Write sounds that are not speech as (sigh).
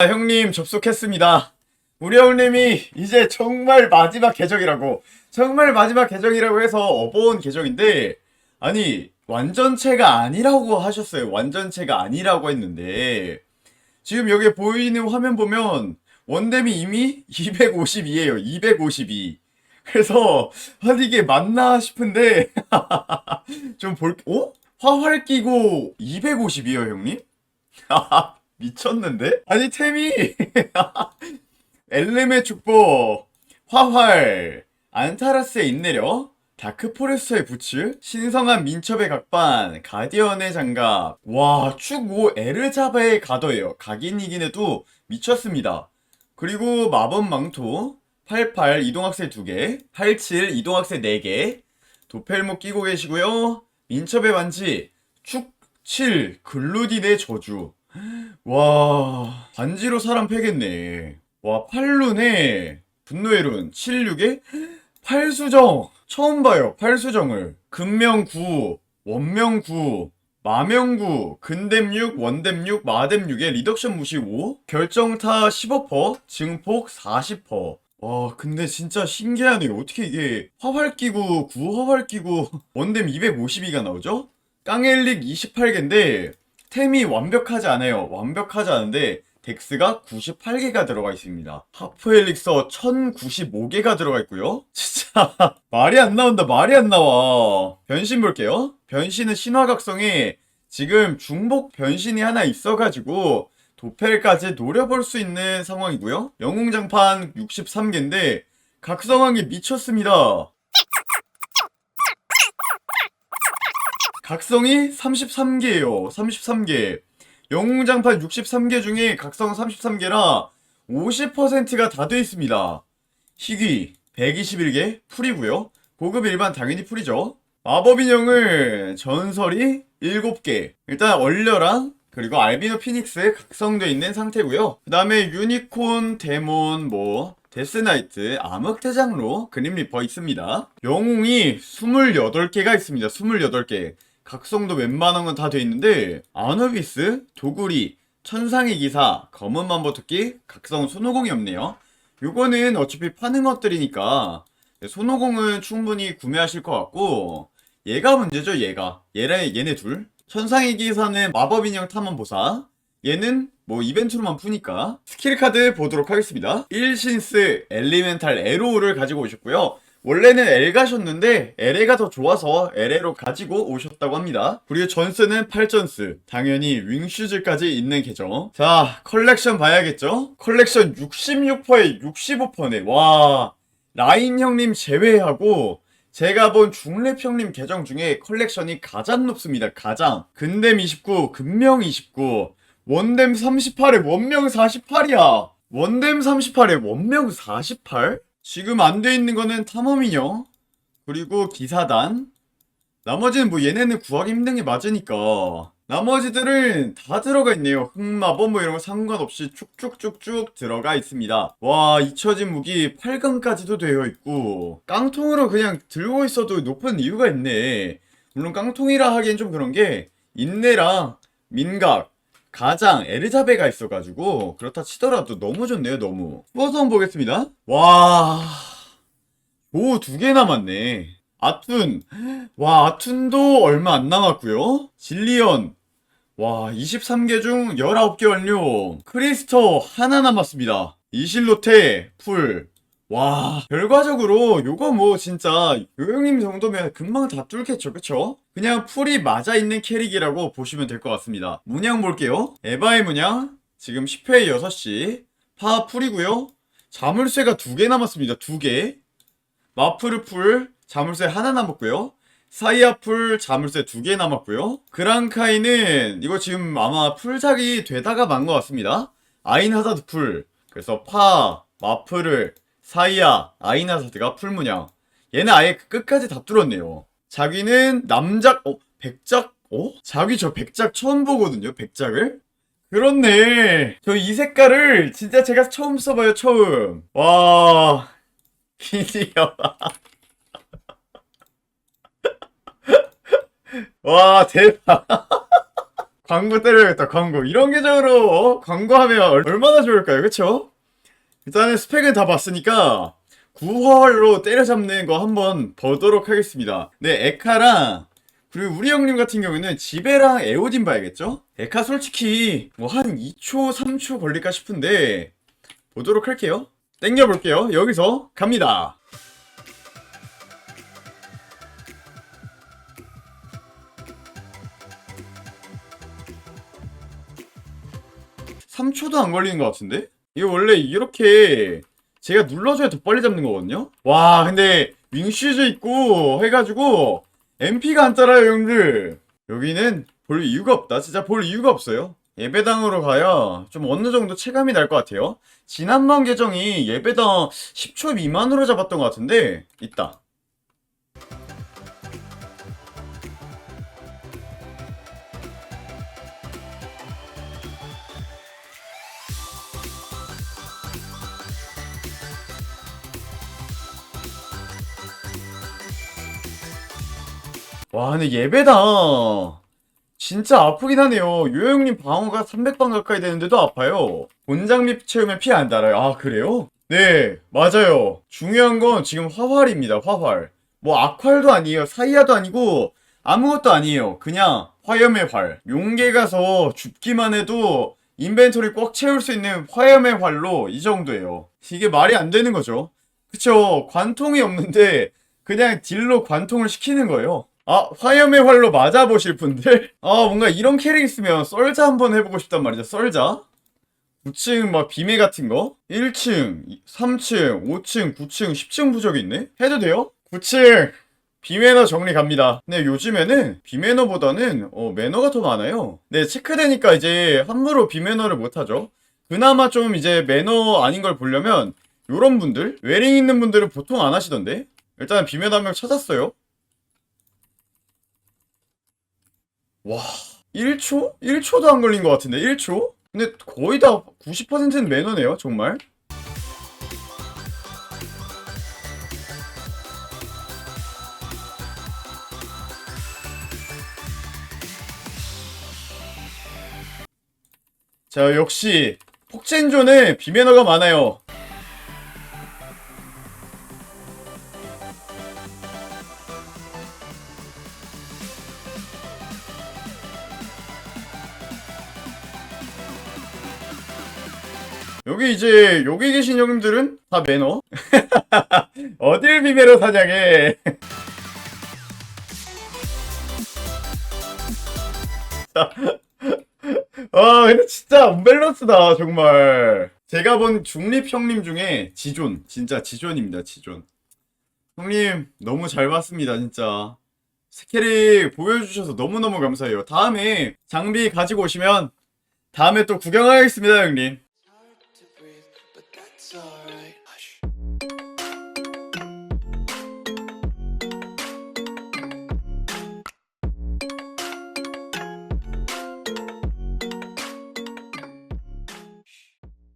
아, 형님 접속했습니다. 우리 형님이 이제 정말 마지막 계정이라고 정말 마지막 계정이라고 해서 업어온 계정인데 아니 완전체가 아니라고 하셨어요. 완전체가 아니라고 했는데 지금 여기 보이는 화면 보면 원댐이 이미 252예요. 252. 그래서 아니 이게 맞나 싶은데 (laughs) 좀 볼, 어? 화활 끼고 250이에요, 형님? (laughs) 미쳤는데? 아니 템이 (laughs) 엘렘의 축복, 화활, 안타라스의 인내력, 다크포레스터의 부츠, 신성한 민첩의 각반, 가디언의 장갑, 와, 축5 에르자바의 가더예요. 각인이긴 해도 미쳤습니다. 그리고 마법 망토, 88 이동학세 2개, 87 이동학세 4개, 도펠목 끼고 계시고요. 민첩의 반지, 축7 글루딘의 저주. 와, 반지로 사람 패겠네. 와, 팔룬에 분노의 룬 76에 팔수정 처음 봐요. 팔수정을 근명 9, 원명 9, 마명 9, 근댐 6, 원댐 6, 마댐 6에 리덕션 무시 5, 결정타 15%, 증폭 40%. 와, 근데 진짜 신기하네요. 어떻게 이게 화활 끼고 9 화활 끼고 (laughs) 원댐 252가 나오죠? 깡엘릭 28개인데 템이 완벽하지 않아요. 완벽하지 않은데 덱스가 98개가 들어가 있습니다. 하프 엘릭서 1095개가 들어가 있고요. (laughs) 진짜 말이 안 나온다. 말이 안 나와. 변신 볼게요. 변신은 신화각성에 지금 중복 변신이 하나 있어가지고 도펠까지 노려볼 수 있는 상황이고요. 영웅장판 63개인데 각성한 게 미쳤습니다. 각성이 33개예요. 33개. 영웅장판 63개 중에 각성 33개라 50%가 다 돼 있습니다. 희귀 121개 풀이고요. 고급 일반 당연히 풀이죠. 마법 인형을 전설이 7개. 일단 얼려랑 그리고 알비노 피닉스 각성돼 있는 상태고요. 그 다음에 유니콘, 데몬, 뭐 데스나이트, 암흑대장로, 그림 리퍼 있습니다. 영웅이 28개가 있습니다. 28개. 각성도 웬만한 건 다 돼 있는데 아누비스, 도구리, 천상의 기사, 검은 만보토끼, 각성 손오공이 없네요. 요거는 어차피 파는 것들이니까 손오공은 충분히 구매하실 것 같고 얘가 문제죠 얘가. 얘네 얘네 둘. 천상의 기사는 마법 인형 탐험 보사. 얘는 뭐 이벤트로만 푸니까 스킬 카드 보도록 하겠습니다. 1신스 엘리멘탈 에로우를 가지고 오셨고요 원래는 L 가셨는데 LA가 더 좋아서 LA로 가지고 오셨다고 합니다. 그리고 전스는 8전스. 당연히 윙슈즈까지 있는 계정. 자, 컬렉션 봐야겠죠? 컬렉션 66%에 65%네. 와, 라인 형님 제외하고 제가 본 중랩 형님 계정 중에 컬렉션이 가장 높습니다. 가장. 근댐 29, 금명 29, 원댐 38에 원명 48이야. 원댐 38에 원명 48? 지금 안 돼 있는 거는 탐험인형 그리고 기사단. 나머지는 뭐 얘네는 구하기 힘든 게 맞으니까. 나머지들은 다 들어가 있네요. 흑마법 뭐 이런 거 상관없이 쭉쭉쭉쭉 들어가 있습니다. 와 잊혀진 무기 8강까지도 되어 있고. 깡통으로 그냥 들고 있어도 높은 이유가 있네. 물론 깡통이라 하기엔 좀 그런 게 인내랑 민각 가장 에르자베가 있어가지고 그렇다 치더라도 너무 좋네요 너무. 플러스 한번 보겠습니다. 와 오 두 개 남았네. 아툰. 와 아툰도 얼마 안 남았고요. 질리언. 와 23개 중 19개 완료. 크리스터 하나 남았습니다. 이실로테 풀 와, 결과적으로 요거 뭐 진짜 요형님 정도면 금방 다 뚫겠죠, 그쵸? 그냥 풀이 맞아 있는 캐릭이라고 보시면 될 것 같습니다. 문양 볼게요. 에바의 문양 지금 10회 6시 파 풀이고요. 자물쇠가 두 개 남았습니다. 두 개. 마프르 풀 자물쇠 하나 남았고요. 사이아 풀 자물쇠 두 개 남았고요. 그랑카이는 이거 지금 아마 풀작이 되다가 만 것 같습니다. 아인 하자드 풀 그래서 파 마프를 사이아, 아이나사드가 풀문양. 얘는 아예 끝까지 다 뚫었네요. 자기는 남작, 어, 백작, 어? 자기 저 백작 처음 보거든요, 백작을? 그렇네. 저 이 색깔을 진짜 제가 처음 써봐요, 처음. 와, (laughs) 드디어. (laughs) 와, 대박. (laughs) 광고 때려야겠다 광고 이런 계정으로 어? 광고하면 얼- 얼마나 좋을까요 그쵸? 일단은 스펙은 다 봤으니까 구화활로 때려잡는 거 한번 보도록 하겠습니다 네 에카랑 그리고 우리 형님 같은 경우에는 지베랑 에오딘 봐야겠죠? 에카 솔직히 뭐 한 2초 3초 걸릴까 싶은데 보도록 할게요 땡겨볼게요 여기서 갑니다 3초도 안 걸리는 것 같은데? 이거 원래 이렇게 제가 눌러줘야 더 빨리 잡는 거거든요? 와, 근데 윙슈즈 있고 해가지고 MP가 안 따라요, 형들. 여기는 볼 이유가 없다. 진짜 볼 이유가 없어요. 예배당으로 가야 좀 어느 정도 체감이 날 것 같아요. 지난번 계정이 예배당 10초 미만으로 잡았던 것 같은데, 있다. 와, 근데 예배당 진짜 아프긴 하네요. 요영님 방어가 300방 가까이 되는데도 아파요. 본장비 채우면 피 안 달아요. 아, 그래요? 네, 맞아요. 중요한 건 지금 화활입니다, 화활. 뭐 악활도 아니에요, 사이아도 아니고 아무것도 아니에요. 그냥 화염의 활. 용계 가서 죽기만 해도 인벤토리 꽉 채울 수 있는 화염의 활로 이 정도예요. 이게 말이 안 되는 거죠. 그쵸. 관통이 없는데 그냥 딜로 관통을 시키는 거예요. 아, 화염의 활로 맞아보실 분들? 아, 뭔가 이런 캐릭 있으면 썰자 한번 해보고 싶단 말이죠. 썰자. 9층 막 비매 같은 거? 1층, 3층, 5층, 9층, 10층 부적이 있네? 해도 돼요? 9층! 비매너 정리 갑니다. 근데 요즘에는 비매너보다는 어, 매너가 더 많아요. 네, 체크되니까 이제 함부로 비매너를 못하죠. 그나마 좀 이제 매너 아닌 걸 보려면 요런 분들? 웨링 있는 분들은 보통 안 하시던데? 일단 비매너 한 명 찾았어요. 와, 1초? 1초도 안 걸린 것 같은데, 1초? 근데 거의 다 90%는 매너네요, 정말. 자, 역시 폭젠존은 비매너가 많아요. 여기 이제 여기 계신 형님들은 다 매너. (laughs) 어딜 비매너 사냥해. (laughs) 아 근데 진짜 언밸런스다 정말. 제가 본 중립 형님 중에 지존 진짜 지존입니다 지존. 형님 너무 잘 봤습니다 진짜. 스케리 보여주셔서 너무너무 감사해요. 다음에 장비 가지고 오시면 다음에 또 구경하겠습니다 형님. Alright.